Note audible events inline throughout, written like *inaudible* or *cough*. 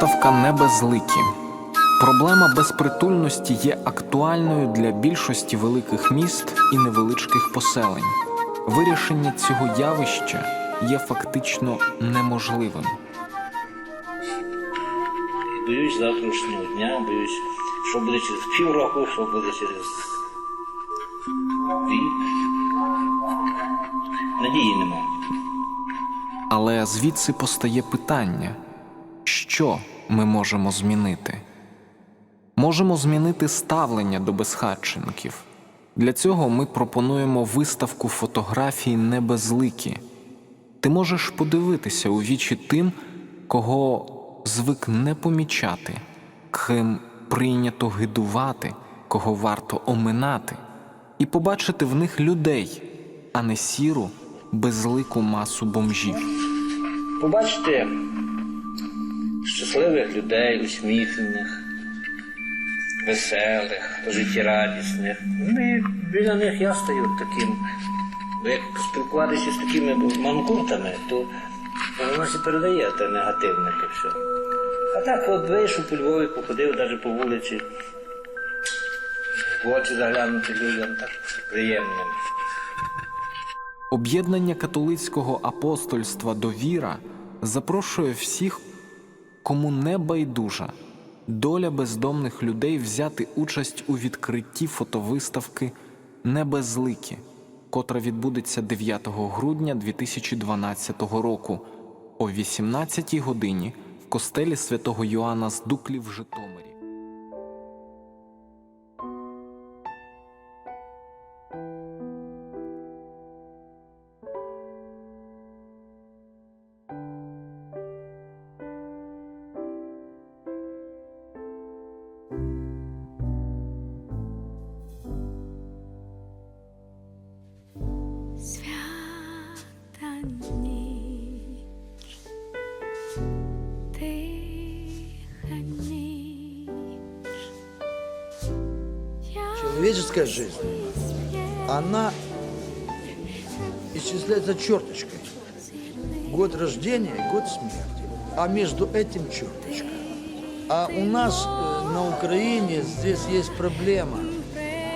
Фотовиставка Небезликі. Проблема безпритульності є актуальною для більшості великих міст і невеличких поселень. Вирішення цього явища є фактично неможливим. Боюсь завтрашнього дня, боюсь, що буде через півроку, що буде через рік. Надії нема. Але звідси постає питання: що ми можемо змінити? Можемо змінити ставлення до безхатченків. Для цього ми пропонуємо виставку фотографій небезликі. Ти можеш подивитися у вічі тим, кого звик не помічати, ким прийнято гидувати, кого варто оминати, і побачити в них людей, а не сіру, безлику масу бомжів. Побачите щасливих людей, усміхнених, веселих, життєрадісних. І біля них я стаю таким. Як спілкуватися з такими манкуртами, то воно ще передає те негативне то все. А так от вийшов по Львові, походив навіть по вулиці, в очі заглянути людям, так приємним. Об'єднання католицького апостольства Довіра запрошує всіх, кому не байдужа доля бездомних людей взяти участь у відкритті фотовиставки Небезликі, котра відбудеться 9 грудня 2012 року о 18 годині в костелі святого Йоанна з Дуклі в Житомирі. А между этим черточка. А у нас э, на Украине здесь есть проблема.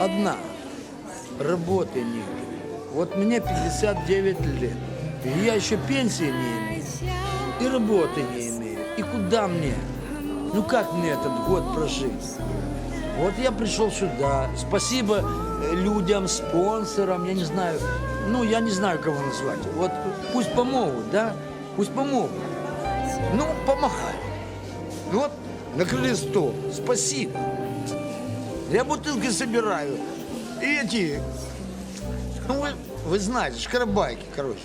Одна. Работы нет. Вот мне 59 лет. И я еще пенсии не имею. И работы не имею. И куда мне? Ну как мне этот год прожить? Вот я пришел сюда. Спасибо э, людям, спонсорам, я не знаю. Ну, я не знаю, кого назвать. Вот пусть помогут, да? Пусть помогут. Ну, помогай. Ну вот, накрыли стол. Спасибо. Я бутылки собираю. И эти... Ну, вы, вы знаете, шкарабайки, короче.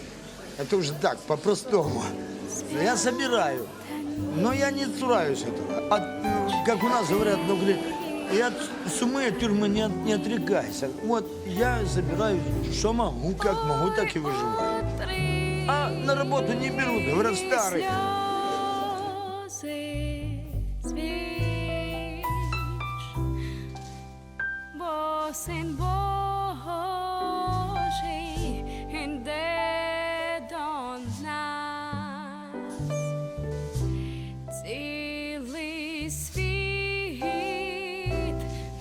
Это уже так, по-простому. Я собираю. Но я не цураюсь этого. А, как у нас говорят, ну, говорит, и от сумы, от тюрьмы не, от- не отрекайся. Вот я забираю, что могу, как могу, так и выживаю. А на работу не берут, говорят, старый. бо син Божий іде до нас. Цілий світ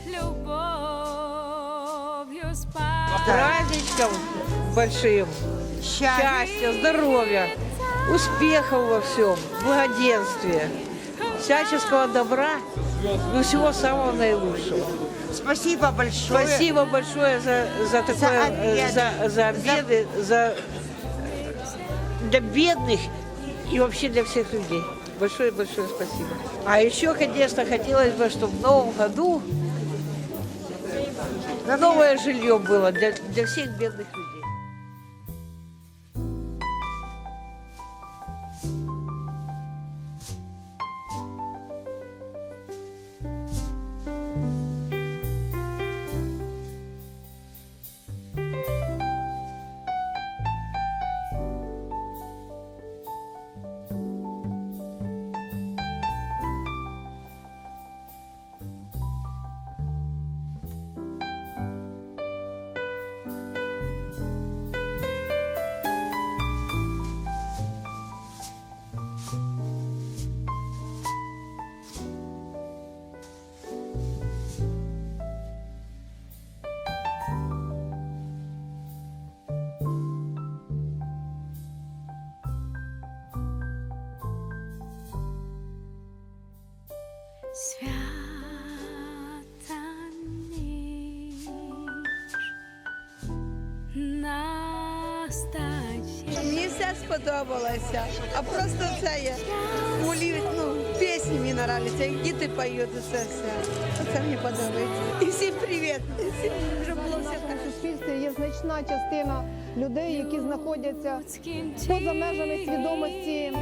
любов'ю спав. праздничком большим, счастья, здоровья, успехов во всем, благоденствия, всяческого добра, ну всего самого наилучшего. Спасибо большое. Спасибо большое за, за такое, э, обед. за, за обеды, за для бедных и вообще для всех людей. Большое-большое спасибо. А еще, конечно, хотелось бы, чтобы в новом году на новое жилье было для, для всех бедных людей. Сподобалося. А просто це є молі, ну, пісні мені нравляться, як діти поють, це все. Це мені подобається. І всім привіт. Всім, щоб було все хорошо. суспільстві є значна частина людей, які знаходяться поза межами свідомості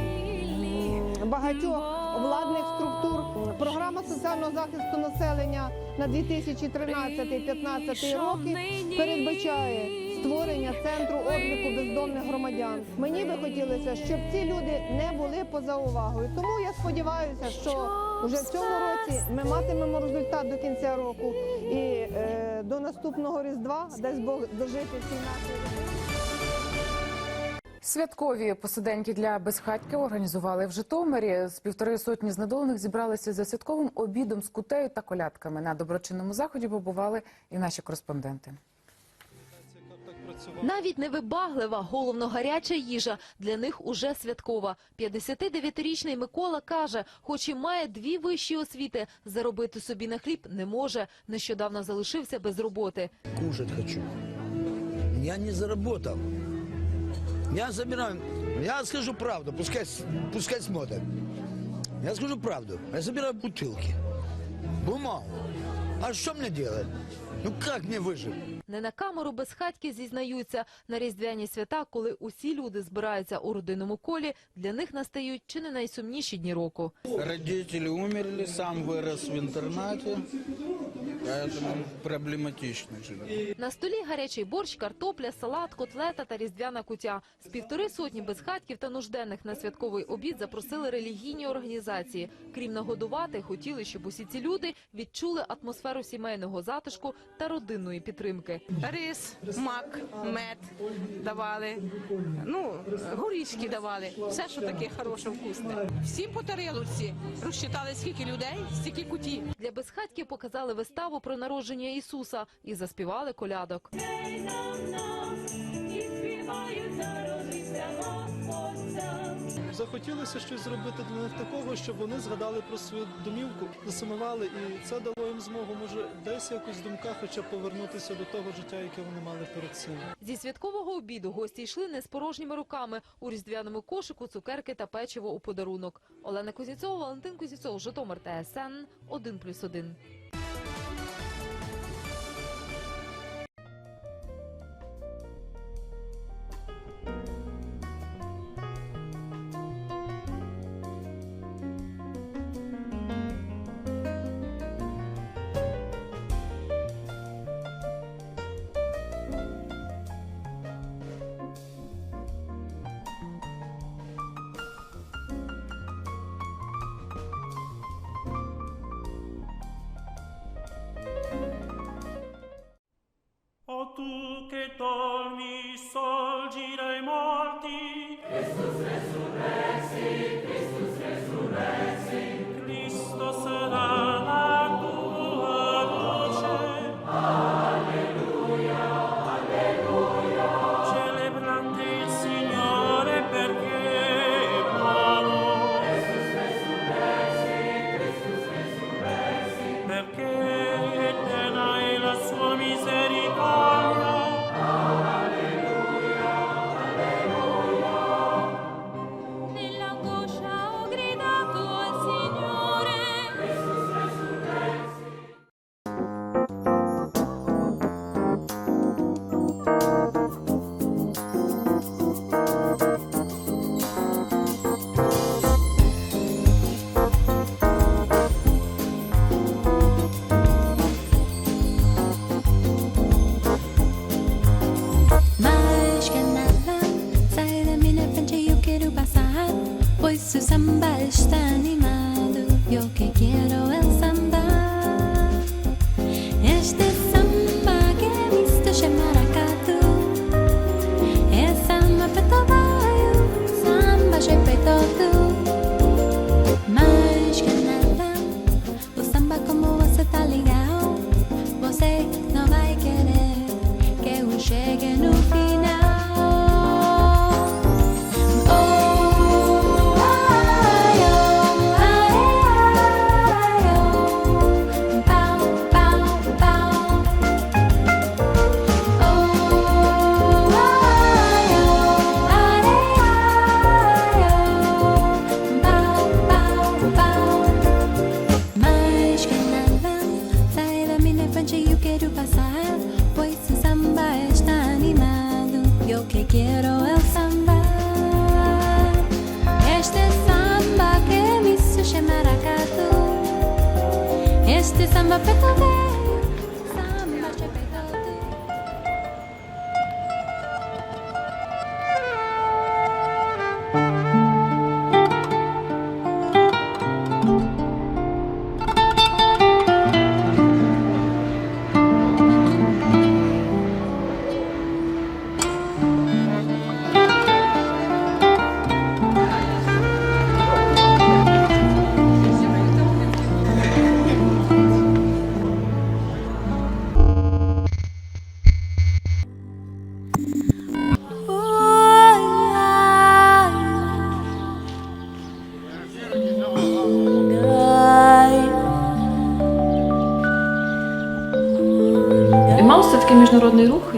багатьох владних структур. Програма соціального захисту населення на 2013-2015 роки передбачає створення центру обліку бездомних громадян. Мені би хотілося, щоб ці люди не були поза увагою. Тому я сподіваюся, що вже в цьому році ми матимемо результат до кінця року і е, до наступного різдва дасть Бог дожити всі наші. Святкові посиденьки для безхатьків організували в Житомирі. З півтори сотні знедолених зібралися за святковим обідом з кутею та колядками. На доброчинному заході побували і наші кореспонденти. Навіть невибаглива, головно гаряча їжа для них уже святкова. 59-річний Микола каже, хоч і має дві вищі освіти, заробити собі на хліб не може. Нещодавно залишився без роботи. Кушать хочу. Я не заработал. Я забираю, я скажу правду, пускай, пускай смотрят. Я скажу правду. Я забираю бутылки, бумагу. А что мне делать? Ну как мне выжить? Не на камеру безхатьки зізнаються на різдвяні свята, коли усі люди збираються у родинному колі. Для них настають чи не найсумніші дні року. Родители умерли, сам вырос в проблематично живет. На столі гарячий борщ, картопля, салат, котлета та різдвяна кутя. З півтори сотні безхатків та нужденних на святковий обід запросили релігійні організації. Крім нагодувати, хотіли, щоб усі ці люди відчули атмосферу сімейного затишку та родинної підтримки. Рис, мак, мед давали, ну, горішки давали, все, що таке хороше, вкусне. Всім по тарілці розчитали, скільки людей, стільки куті. Для безхатьків показали виставу про народження Ісуса і заспівали колядок. Захотілося щось зробити для них такого, щоб вони згадали про свою домівку, засумували, і це дало їм змогу, може, десь якось в думках хоча повернутися до того життя, яке вони мали перед цим. Зі святкового обіду гості йшли не з порожніми руками. У різдвяному кошику цукерки та печиво у подарунок. Олена Кузіцова, Валентин Кузіцов, Житомир ТСН 1+,1.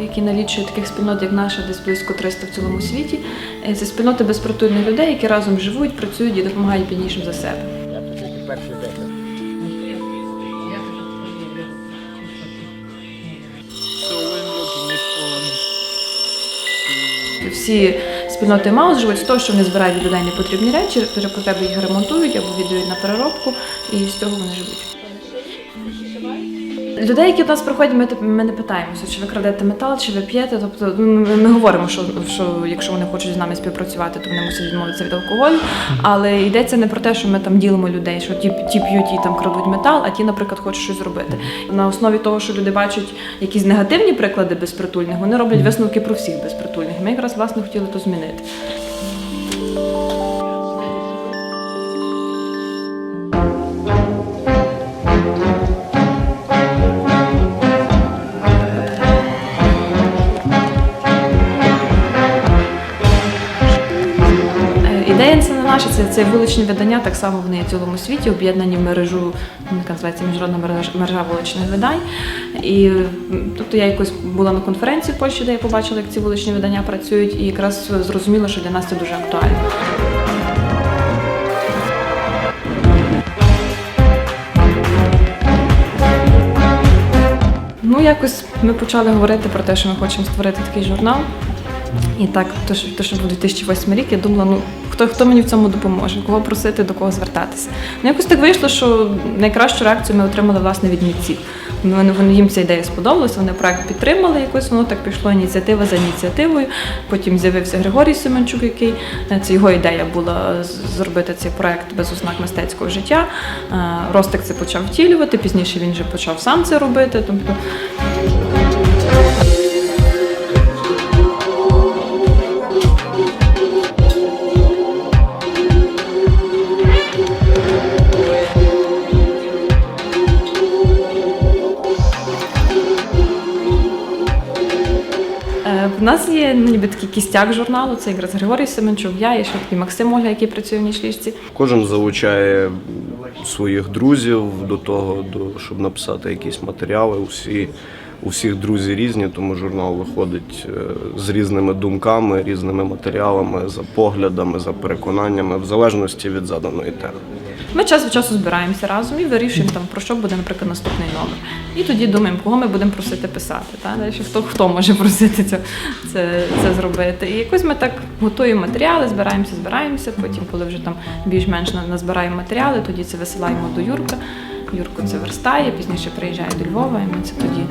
Який налічує таких спільнот, як наша, десь близько 300 в цілому світі. Е, Це спільноти безпритульних людей, які разом живуть, працюють і допомагають біднішим за себе. Всі спільноти Маус живуть з того, що вони збирають від людей непотрібні речі, при потребі їх ремонтують або віддають на переробку, і з цього вони живуть. Людей, які до нас приходять, ми, ми не питаємося, чи ви крадете метал, чи ви п'єте. Тобто ну, ми, ми говоримо, що, що якщо вони хочуть з нами співпрацювати, то вони мусять відмовитися від алкоголю. Але йдеться не про те, що ми там ділимо людей, що ті, ті п'ють і там крадуть метал, а ті, наприклад, хочуть щось зробити. На основі того, що люди бачать якісь негативні приклади безпритульних, вони роблять висновки про всіх безпритульних. Ми якраз власне хотіли то змінити. Ідея це не наша, це, це вуличні видання, так само вони є в цілому світі, об'єднані в мережу, ну, яка називається Міжнародна мережа, вуличних видань. І тобто я якось була на конференції в Польщі, де я побачила, як ці вуличні видання працюють, і якраз зрозуміла, що для нас це дуже актуально. Ну, якось ми почали говорити про те, що ми хочемо створити такий журнал. І так, то що, що був 2008 рік, я думала, ну хто, хто мені в цьому допоможе, кого просити, до кого звертатися. Ну якось так вийшло, що найкращу реакцію ми отримали власне від митців. Вони, вони їм ця ідея сподобалась, вони проект підтримали якось, воно так пішло ініціатива за ініціативою. Потім з'явився Григорій Семенчук, який е, це його ідея була зробити цей проект без ознак мистецького життя. Е, Ростик це почав втілювати, пізніше він вже почав сам це робити. Тобто нас є ну, ніби такий кістяк журналу, це якраз Григорій Семенчук, я і ще такий Максим Оля, який працює в нічліжці. Кожен залучає своїх друзів до того, до, щоб написати якісь матеріали. Усі, у всіх друзі різні, тому журнал виходить е, з різними думками, різними матеріалами, за поглядами, за переконаннями, в залежності від заданої теми. Ми час від часу збираємося разом і вирішуємо там про що буде, наприклад, наступний номер. І тоді думаємо, кого ми будемо просити писати. Та? Далі хто хто може просити це, це, це зробити. І якось ми так готуємо матеріали, збираємося, збираємося. Потім, коли вже там більш-менш на- назбираємо матеріали, тоді це висилаємо до Юрка. Юрко це верстає, пізніше приїжджає до Львова, і ми це тоді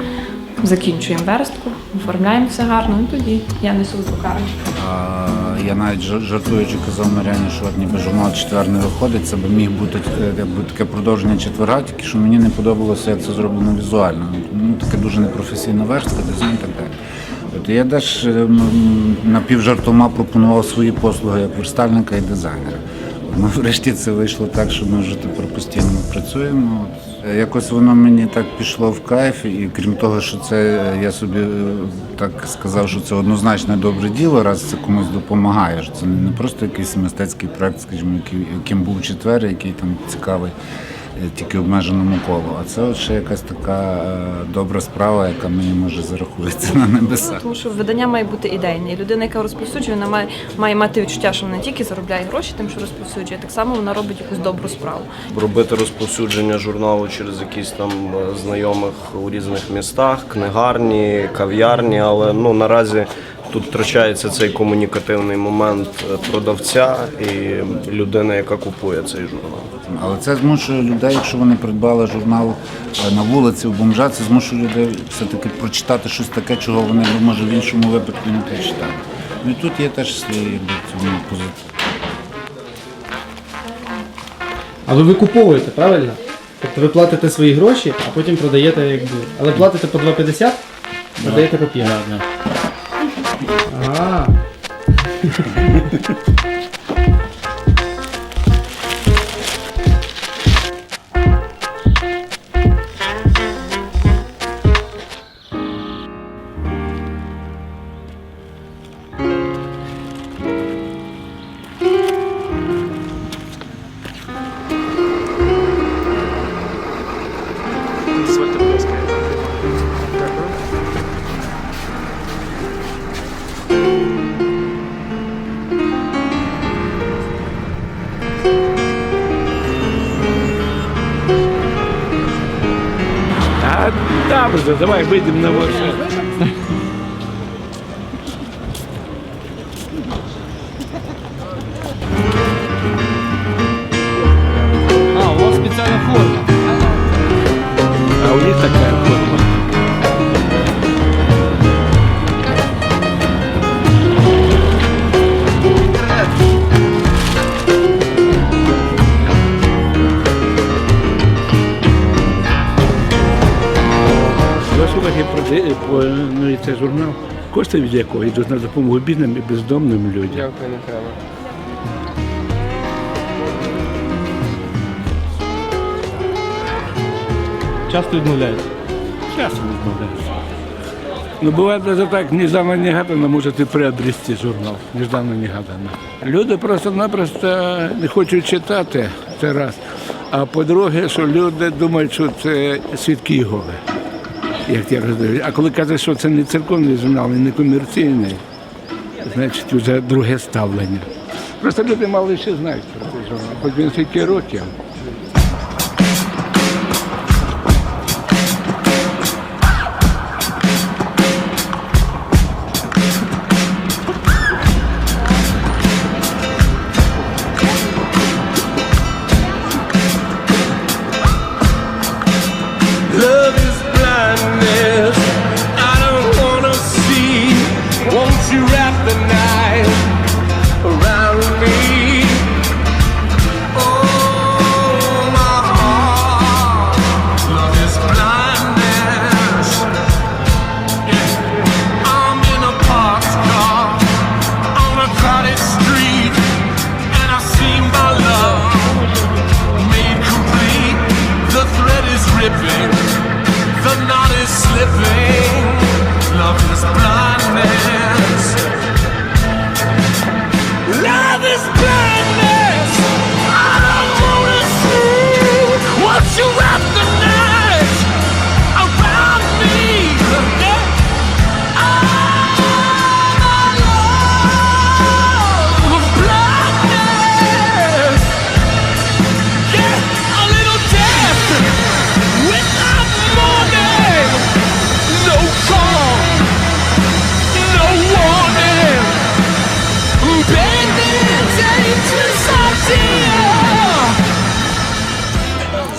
закінчуємо верстку, оформляємо все гарно, і тоді я несу в друкарню. Я навіть жар- жартуючи казав Мар'яні, що от ніби журнал четвер не виходить, це би міг бути е, якби таке продовження четверга, тільки що мені не подобалося, як це зроблено візуально. Ну, таке дуже непрофесійна верстка, дизайн і так далі. От я теж е, м, напівжартома пропонував свої послуги як верстальника і дизайнера. Ну, *laughs* врешті це вийшло так, що ми вже тепер постійно працюємо. Якось воно мені так пішло в кайф, і крім того, що це е, я собі е, так сказав, що це однозначно добре діло, раз це комусь допомагає. Це не просто якийсь мистецький проект, скажімо, яким був четвер, який там цікавий тільки обмеженому колу. А це от ще якась така е, добра справа, яка мені може зарахується на небесах. Тому що видання має бути ідейне. І людина, яка розповсюджує, вона має, має мати відчуття, що вона не тільки заробляє гроші тим, що розповсюджує, так само вона робить якусь добру справу. Робити розповсюдження журналу через якісь там е, знайомих у різних містах, книгарні, кав'ярні, але ну наразі Тут втрачається цей комунікативний момент е, продавця і людини, яка купує цей журнал. Але це змушує людей, якщо вони придбали журнал е, на вулиці, в бомжа, це змушує людей все-таки прочитати щось таке, чого вони б, може в іншому випадку не прочитали. Ну і тут є теж в цьому позиції. А ви викуповуєте, правильно? Тобто ви платите свої гроші, а потім продаєте якби. Але платите по 2,50, продаєте по 5. Ага. А, давай вийдемо на вулицю. Уваги продає по ну, і це журнал. Кошти від якого йдуть на допомогу бідним і бездомним людям. Дякую, не треба. Часто відмовляють. Часом відмовляюся. Ну, бывает даже так, нежданно-негаданно можете приобрести журнал. Нежданно-негаданно. Люди просто-напросто не хочуть читати, це раз. А по-друге, що люди думають, що це свідки Єгови. Як я розумію. А коли кажуть, що це не церковний журнал, і не комерційний, значить вже друге ставлення. Просто люди мало ще знають про цей журнал, хоч він скільки років.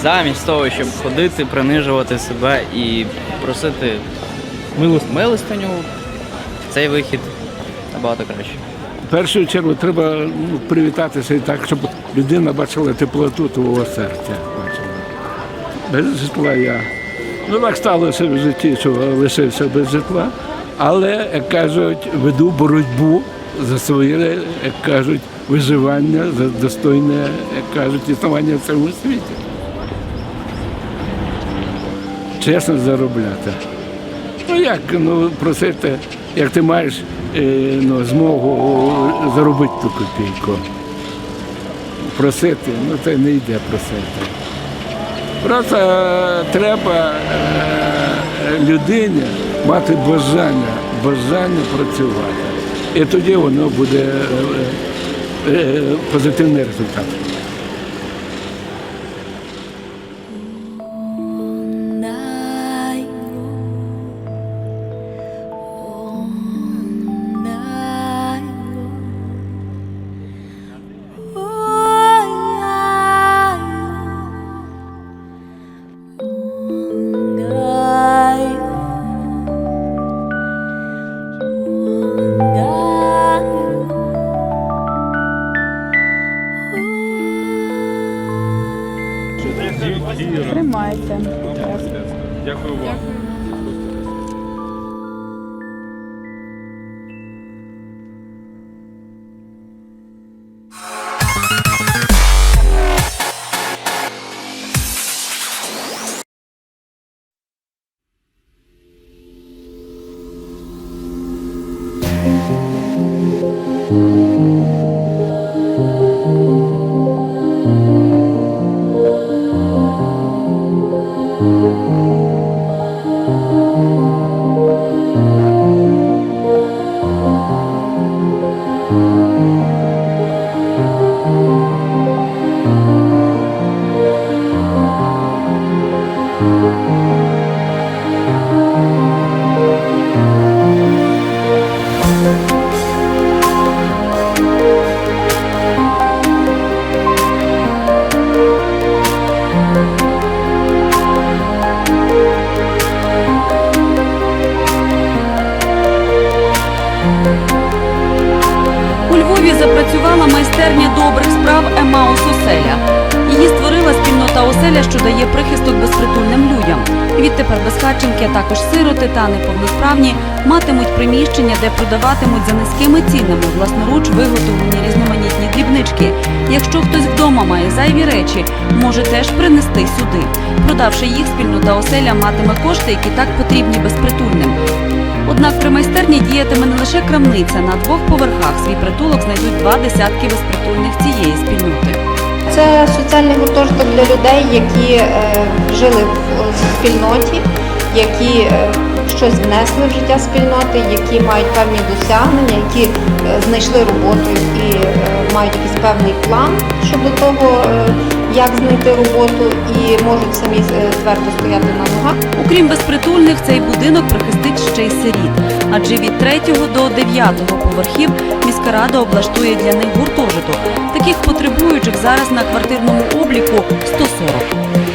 Замість того, щоб ходити, принижувати себе і просити милостиню, цей вихід набагато краще. В першу чергу треба ну, привітатися і так, щоб людина бачила теплоту твого серця. Без житла я. Ну так сталося в житті, що лишився без житла. Але, як кажуть, веду боротьбу за своє, як кажуть, виживання, за достойне, як кажуть, існування в цьому світі. Чесно заробляти. Ну як ну, просити, як ти маєш е, ну, змогу заробити ту копійку. Просити, ну це не йде просити. Просто е, треба е, людині мати бажання, бажання працювати. І тоді воно буде е, е, позитивний результат. Майстерня добрих справ Емаус Оселя. Її створила спільнота оселя, що дає прихисток безпритульним людям. Відтепер безхатченки, а також сироти та неповносправні матимуть приміщення, де продаватимуть за низькими цінами власноруч виготовлені різноманітні дрібнички. Якщо хтось вдома має зайві речі, може теж принести сюди. Продавши їх, спільнота оселя матиме кошти, які так потрібні безпритульним. Однак при майстерні діятиме не лише крамниця. На двох поверхах свій притулок знайдуть два десятки безпритульних цієї спільноти. Це соціальний гуртожиток для людей, які е, жили в спільноті, які е, щось внесли в життя спільноти, які мають певні досягнення, які е, знайшли роботу і е, мають якийсь певний план щодо того, е, як знайти роботу, і можуть самі е, твердо стояти на ногах. Окрім безпритульних, цей будинок прихистить ще й сиріт, адже від 3 до 9 поверхів міська рада облаштує для них гуртожиток. Таких потребуючих зараз на квартирному обліку 140.